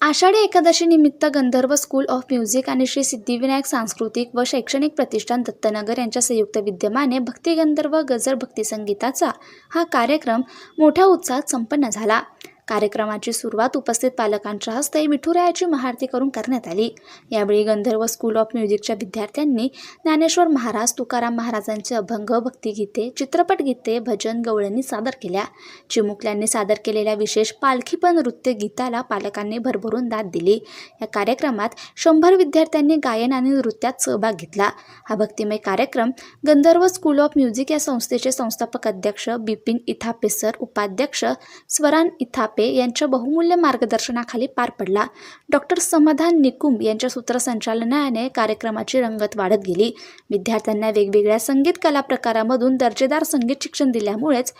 आषाढी एकादशी निमित्त गंधर्व school of music आणि श्री सिद्धिविनायक सांस्कृतिक व शैक्षणिक प्रतिष्ठान दत्तनगर यांच्या संयुक्त विद्यमाने भक्ती गंधर्व गजर भक्ती संगीताचा हा कार्यक्रम मोठ्या उत्साहात संपन्न झाला. कार्यक्रमाची सुरुवात उपस्थित पालकांच्या हस्ते विठुरायाची महाआरती करून करण्यात आली. यावेळी गंधर्व स्कूल ऑफ म्युझिकच्या विद्यार्थ्यांनी ज्ञानेश्वर महाराज तुकाराम महाराजांचे अभंग भक्तिगीते चित्रपट गीते भजन गवळणी सादर केल्या. चिमुकल्यांनी सादर केलेल्या विशेष पालखीपण नृत्य गीताला पालकांनी भरभरून दाद दिली. या कार्यक्रमात शंभर विद्यार्थ्यांनी गायन आणि नृत्यात सहभाग घेतला. हा भक्तिमय कार्यक्रम गंधर्व स्कूल ऑफ म्युझिक या संस्थेचे संस्थापक अध्यक्ष बिपिन इथापे सर उपाध्यक्ष स्वरान इथापे यांच्या बहुमूल्य मार्गदर्शनाखाली पार पडला. डॉक्टर समाधान निकुम यांच्या सूत्रसंचालनाने कार्यक्रमाची रंगत वाढत गेली. विद्यार्थ्यांना वेगवेगळ्या संगीत कला प्रकारामधून दर्जेदार संगीत शिक्षण दिल्यामुळेच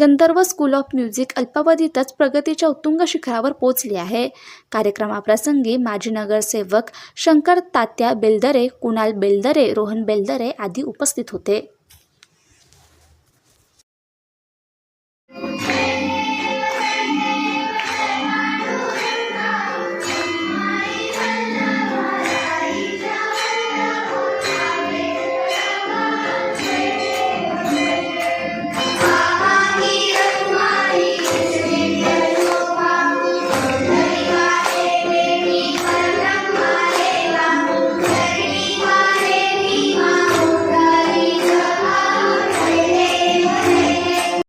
गंधर्व स्कूल ऑफ म्युझिक अल्पावधीतच प्रगतीच्या उत्तुंग शिखरावर पोहोचली आहे. कार्यक्रमाप्रसंगी माजी नगरसेवक शंकर तात्या बेलदरे कुणाल बेलदरे रोहन बेलदरे आदी उपस्थित होते.